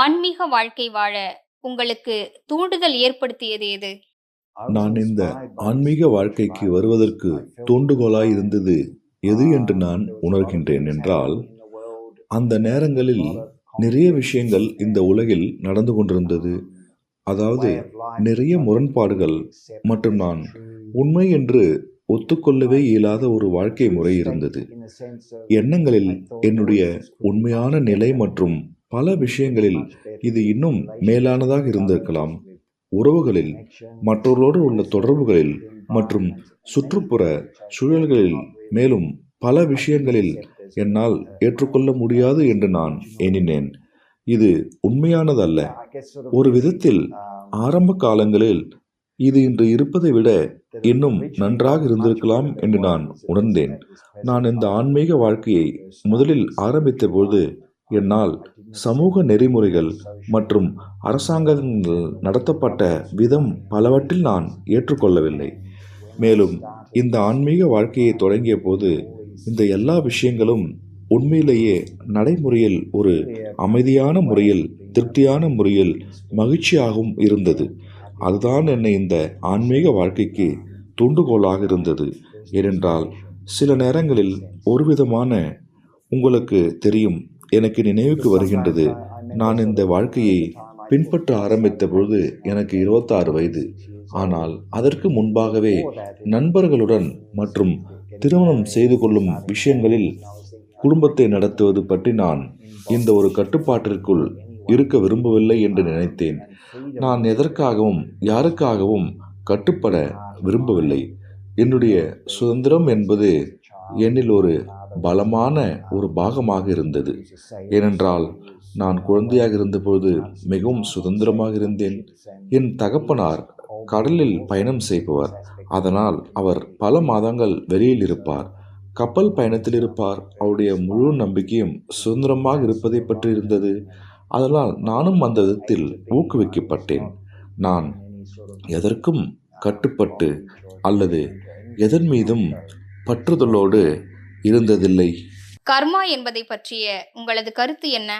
ஆன்மீக வாழ்க்கை வாழ உங்களுக்கு தூண்டுதல் ஏற்படுத்தியது எது? நான் இந்த ஆன்மீக வாழ்க்கைக்கு வருவதற்கு தூண்டுகோலாய் இருந்தது எது என்று நான் உணர்கின்றேன் என்றால் அந்த நேரங்களில் நிறைய விஷயங்கள் இந்த உலகில் நடந்து கொண்டிருந்தது. அதாவது நிறைய முரண்பாடுகள் மற்றும் நான் உண்மை என்று ஒத்துக்கொள்ளவே இயலாத ஒரு வாழ்க்கை முறை இருந்தது. எண்ணங்களில் என்னுடைய உண்மையான நிலை மற்றும் பல விஷயங்களில் இது இன்னும் மேலானதாக இருந்திருக்கலாம். உறவுகளில் மற்றவர்களோடு உள்ள தொடர்புகளில் மற்றும் சுற்றுப்புற சூழல்களில் மேலும் பல விஷயங்களில் என்னால் ஏற்றுக்கொள்ள முடியாது என்று நான் எண்ணினேன். இது உண்மையானதல்ல. ஒரு விதத்தில் ஆரம்ப காலங்களில் இது இன்று இருப்பதை விட இன்னும் நன்றாக இருந்திருக்கலாம் என்று நான் உணர்ந்தேன். நான் இந்த ஆன்மீக வாழ்க்கையை முதலில் ஆரம்பித்த போது என்னால் சமூக நெறிமுறைகள் மற்றும் அரசாங்கங்கள் நடத்தப்பட்ட விதம் பலவற்றில் நான் ஏற்றுக்கொள்ளவில்லை. மேலும் இந்த ஆன்மீக வாழ்க்கையை தொடங்கிய போது இந்த எல்லா விஷயங்களும் உண்மையிலேயே நடைமுறையில் ஒரு அமைதியான முறையில் திருப்தியான முறையில் மகிழ்ச்சியாகவும் இருந்தது. அதுதான் என்னை இந்த ஆன்மீக வாழ்க்கைக்கு தூண்டுகோலாக இருந்தது. ஏனென்றால் சில நேரங்களில் ஒரு விதமான உங்களுக்கு தெரியும் எனக்கு நினைவுக்கு வருகின்றது. நான் இந்த வாழ்க்கையை பின்பற்ற ஆரம்பித்த பொழுது எனக்கு இருபத்தாறு வயது. ஆனால் அதற்கு முன்பாகவே நண்பர்களுடன் மற்றும் திருமணம் செய்து கொள்ளும் விஷயங்களில் குடும்பத்தை நடத்துவது பற்றி நான் இந்த ஒரு கட்டுப்பாட்டிற்குள் இருக்க விரும்பவில்லை என்று நினைத்தேன். நான் எதற்காகவும் யாருக்காகவும் கட்டுப்பட விரும்பவில்லை. என்னுடைய சுதந்திரம் என்பது என்னில் ஒரு பலமான ஒரு பாகமாக இருந்தது. ஏனென்றால் நான் குழந்தையாக இருந்தபோது மிகவும் சுதந்திரமாக இருந்தேன். என் தகப்பனார் கடலில் பயணம் செய்பவர். அதனால் அவர் பல மாதங்கள் வெளியில் இருப்பார். கப்பல் பயணத்தில் இருப்பார். அவருடைய முழு நம்பிக்கையும் சுதந்திரமாக இருப்பதை பற்றி இருந்தது. அதனால் நானும் அந்த விதத்தில் ஊக்குவிக்கப்பட்டேன். நான் எதற்கும் கட்டுப்பட்டு அல்லது எதன் மீதும் பற்றுதலோடு இருந்ததில்லை. கர்மா என்பதை பற்றிய உங்களது கருத்து என்ன?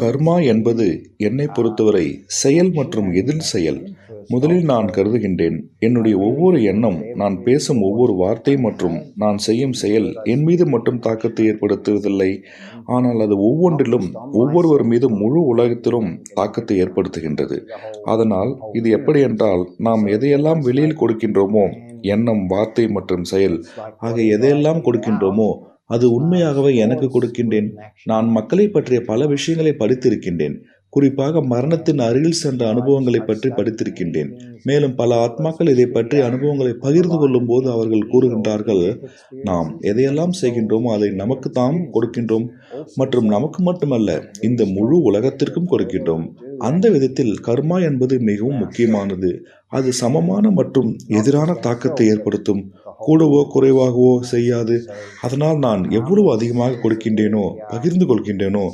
கர்மா என்பது என்னை பொறுத்தவரை செயல் மற்றும் எதிர் செயல். முதலில் நான் கருதுகின்றேன். என்னுடைய ஒவ்வொரு எண்ணம் நான் பேசும் ஒவ்வொரு வார்த்தை மற்றும் நான் செய்யும் செயல் என் மீது மட்டும் தாக்கத்தை ஏற்படுத்துவதில்லை. ஆனால் அது ஒவ்வொன்றிலும் ஒவ்வொருவர் மீதும் முழு உலகத்திலும் தாக்கத்தை ஏற்படுத்துகின்றது. அதனால் இது எப்படி என்றால் நாம் எதையெல்லாம் வெளியில் கொடுக்கின்றோமோ எண்ணம் வார்த்தை மற்றும் செயல் ஆகிய எதையெல்லாம் கொடுக்கின்றோமோ அது உண்மையாகவே எனக்கு கொடுக்கின்றேன். நான் மக்களை பற்றிய பல விஷயங்களை படித்திருக்கின்றேன். குறிப்பாக மரணத்தின் அருகில் சென்ற அனுபவங்களை பற்றி படித்திருக்கின்றேன். மேலும் பல ஆத்மாக்கள் இதை பற்றி அனுபவங்களை பகிர்ந்து கொள்ளும் போது அவர்கள் கூறுகின்றார்கள் நாம் எதையெல்லாம் செய்கின்றோமோ அதை நமக்கு தாம் கொடுக்கின்றோம். மற்றும் நமக்கு மட்டுமல்ல இந்த முழு உலகத்திற்கும் கொடுக்கின்றோம். அந்த விதத்தில் கர்மா என்பது மிகவும் முக்கியமானது. அது சமமான மற்றும் எதிரான தாக்கத்தை ஏற்படுத்தும். கூடவோ குறைவாகவோ செய்யாது. அதனால் நான் எவ்வளவு அதிகமாக கொடுக்கின்றேனோ பகிர்ந்து கொள்கின்றேனோ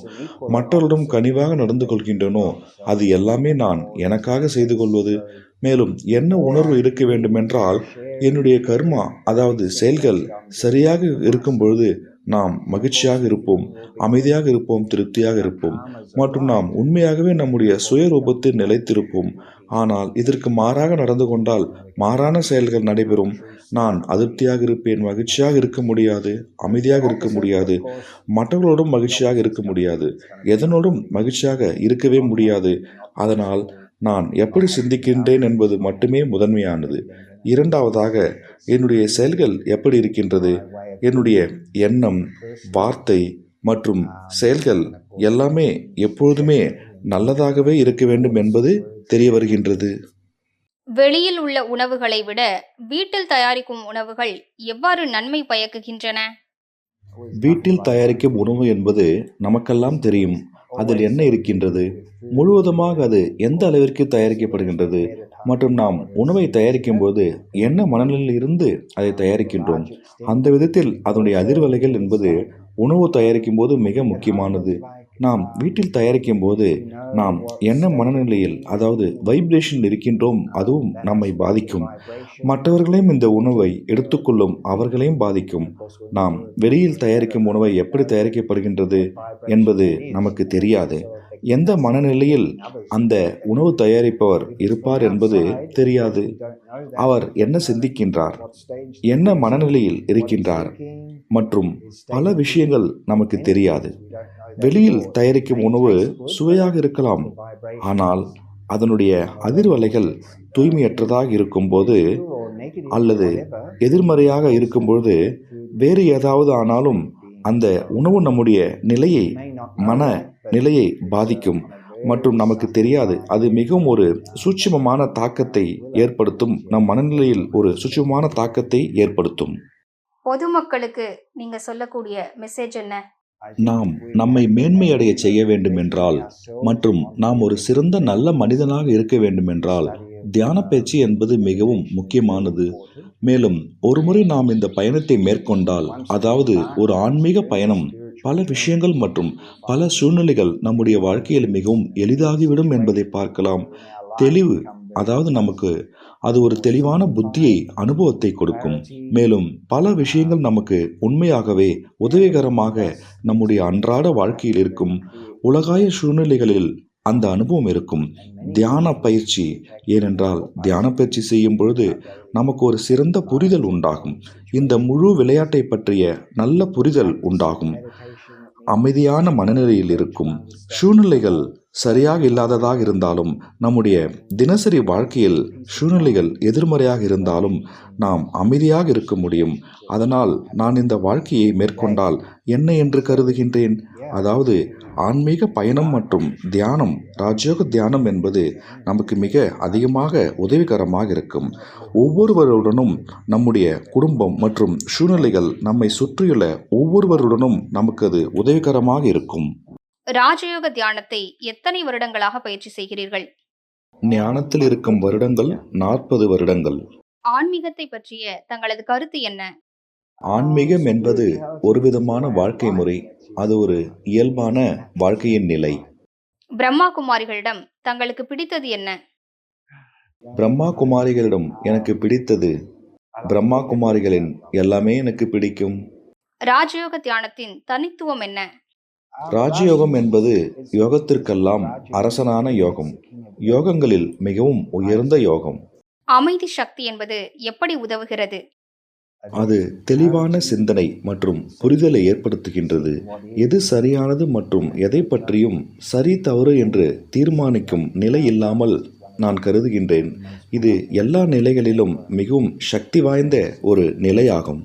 மற்றவரிடம் கனிவாக நடந்து கொள்கின்றேனோ அது எல்லாமே நான் எனக்காக செய்து கொள்வது. மேலும் என்ன உணர்வு இருக்க வேண்டுமென்றால் என்னுடைய கர்மா அதாவது செயல்கள் சரியாக இருக்கும் பொழுது நாம் மகிழ்ச்சியாக இருப்போம் அமைதியாக இருப்போம் திருப்தியாக இருப்போம். மற்றும் நாம் உண்மையாகவே நம்முடைய சுயரூபத்தில் நிலைத்திருப்போம். ஆனால் இதற்கு மாறாக நடந்து கொண்டால் மாறான செயல்கள் நடைபெறும். நான் அதிருப்தியாக இருப்பேன் மகிழ்ச்சியாக இருக்க முடியாது அமைதியாக இருக்க முடியாது மற்றவர்களோடும் மகிழ்ச்சியாக இருக்க முடியாது எதனோடும் மகிழ்ச்சியாக இருக்கவே முடியாது. அதனால் நான் எப்படி சிந்திக்கின்றேன் என்பது மட்டுமே முதன்மையானது. இரண்டாவதாக என்னுடைய செயல்கள் எப்படி இருக்கின்றது? என்னுடைய எண்ணம் வார்த்தை மற்றும் செயல்கள் எல்லாமே எப்பொழுதுமே நல்லதாகவே இருக்க வேண்டும் என்பது தெரிய வருகின்றது. வெளியில் உள்ள உணவுகளை விட வீட்டில் தயாரிக்கும் உணவுகள் எவ்வாறு நன்மை பயக்குகின்றன? வீட்டில் தயாரிக்கும் உணவு என்பது நமக்கெல்லாம் தெரியும். அதில் என்ன இருக்கின்றது? முழுவதுமாக அது எந்த அளவிற்கு தயாரிக்கப்படுகின்றது? மற்றும் நாம் உணவை தயாரிக்கும் போது என்ன மனநிலையில் இருந்து அதை தயாரிக்கின்றோம்? அந்த விதத்தில் அதனுடைய அதிர்வலைகள் என்பது உணவு தயாரிக்கும் போது மிக முக்கியமானது. நாம் வீட்டில் தயாரிக்கும் போது நாம் என்ன மனநிலையில் அதாவது வைப்ரேஷன் இருக்கின்றோம் அதுவும் நம்மை பாதிக்கும். மற்றவர்களையும் இந்த உணவை எடுத்துக்கொள்ளும் அவர்களையும் பாதிக்கும். நாம் வெளியில் தயாரிக்கும் உணவை எப்படி தயாரிக்கப்படுகின்றது என்பது நமக்கு தெரியாது. எந்த மனநிலையில் அந்த உணவு தயாரிப்பவர் இருப்பார் என்பது தெரியாது. அவர் என்ன சிந்திக்கின்றார்? என்ன மனநிலையில் இருக்கின்றார்? மற்றும் பல விஷயங்கள் நமக்கு தெரியாது. வெளியில் தயாரிக்கும் உணவு சுவையாக இருக்கலாம். ஆனால் அதனுடைய அதிர்வலைகள் தூய்மையற்றதாக இருக்கும்போது அல்லது எதிர்மறையாக இருக்கும்பொழுது வேறு ஏதாவது ஆனாலும் அந்த உணவு நம்முடைய நிலையை மன நிலையை பாதிக்கும். மற்றும் நமக்கு தெரியாது அது மிகவும் ஒரு சூட்சமமான தாக்கத்தை ஏற்படுத்தும். நம் மனநிலையில் ஒரு சூட்சமமான தாக்கத்தை ஏற்படுத்தும். பொதுமக்களுக்கு நீங்க சொல்லக்கூடிய மெசேஜ் என்ன? நாம் நம்மை மேன்மையடைய செய்ய வேண்டும் என்றால் மற்றும் நாம் ஒரு சிறந்த நல்ல மனிதனாக இருக்க வேண்டும் என்றால் தியான பயிற்சி என்பது மிகவும் முக்கியமானது. மேலும் ஒருமுறை நாம் இந்த பயணத்தை மேற்கொண்டால் அதாவது ஒரு ஆன்மீக பயணம் பல விஷயங்கள் மற்றும் பல சூழ்நிலைகள் நம்முடைய வாழ்க்கையில் மிகவும் எளிதாகிவிடும் என்பதை பார்க்கலாம். தெளிவு அதாவது நமக்கு அது ஒரு தெளிவான புத்தியை அனுபவத்தை கொடுக்கும். மேலும் பல விஷயங்கள் நமக்கு உண்மையாகவே உதவிகரமாக நம்முடைய அன்றாட வாழ்க்கையில் இருக்கும். உலகாய சூழ்நிலைகளில் அந்த அனுபவம் இருக்கும். தியான பயிற்சி ஏனென்றால் தியான பயிற்சி செய்யும் பொழுது நமக்கு ஒரு சிறந்த புரிதல் உண்டாகும். இந்த முழு விளையாட்டை பற்றிய நல்ல புரிதல் உண்டாகும். அமைதியான மனநிலையில் இருக்கும். சூழ்நிலைகள் சரியாக இல்லாததாக இருந்தாலும் நம்முடைய தினசரி வாழ்க்கையில் சூழ்நிலைகள் எதிர்மறையாக இருந்தாலும் நாம் அமைதியாக இருக்க முடியும். அதனால் நான் இந்த வாழ்க்கையை மேற்கொண்டால் என்ன என்று கருதுகின்றேன்? அதாவது ஆன்மீக பயணம் மற்றும் தியானம் ராஜயோக தியானம் என்பது நமக்கு மிக அதிகமாக உதவிகரமாக இருக்கும். ஒவ்வொருவருடனும் நம்முடைய குடும்பம் மற்றும் சூழ்நிலைகள் நம்மை சுற்றியுள்ள ஒவ்வொருவருடனும் நமக்கு அது உதவிகரமாக இருக்கும். ராஜயோக தியானத்தை எத்தனை வருடங்களாக பயிற்சி செய்கிறீர்கள்? ஞானத்தில் இருக்கும் வருடங்கள் நாற்பது வருடங்கள். ஆன்மீகத்தை பற்றிய தங்களது கருத்து என்ன? ஆன்மீகம் என்பது ஒரு விதமான வாழ்க்கை முறை. அது ஒரு இயல்பான வாழ்க்கையின் நிலை. பிரம்மா குமாரிகளிடம் தங்களுக்கு பிடித்தது என்ன? பிரம்மா குமாரிகளிடம் எனக்கு பிடித்தது பிரம்மா குமாரிகளின் எல்லாமே எனக்கு பிடிக்கும். ராஜயோக தியானத்தின் தனித்துவம் என்ன? ராஜயோகம் என்பது யோகத்திற்கெல்லாம் அரசனான யோகம். யோகங்களில் மிகவும் உயர்ந்த யோகம். அமைதி சக்தி என்பது எப்படி உதவுகிறது? அது தெளிவான சிந்தனை மற்றும் புரிதலை ஏற்படுத்துகின்றது. எது சரியானது மற்றும் எதை பற்றியும் சரி தவறு என்று தீர்மானிக்கும் நிலை இல்லாமல் நான் கருதுகின்றேன். இது எல்லா நிலைகளிலும் மிகவும் சக்தி வாய்ந்த ஒரு நிலையாகும்.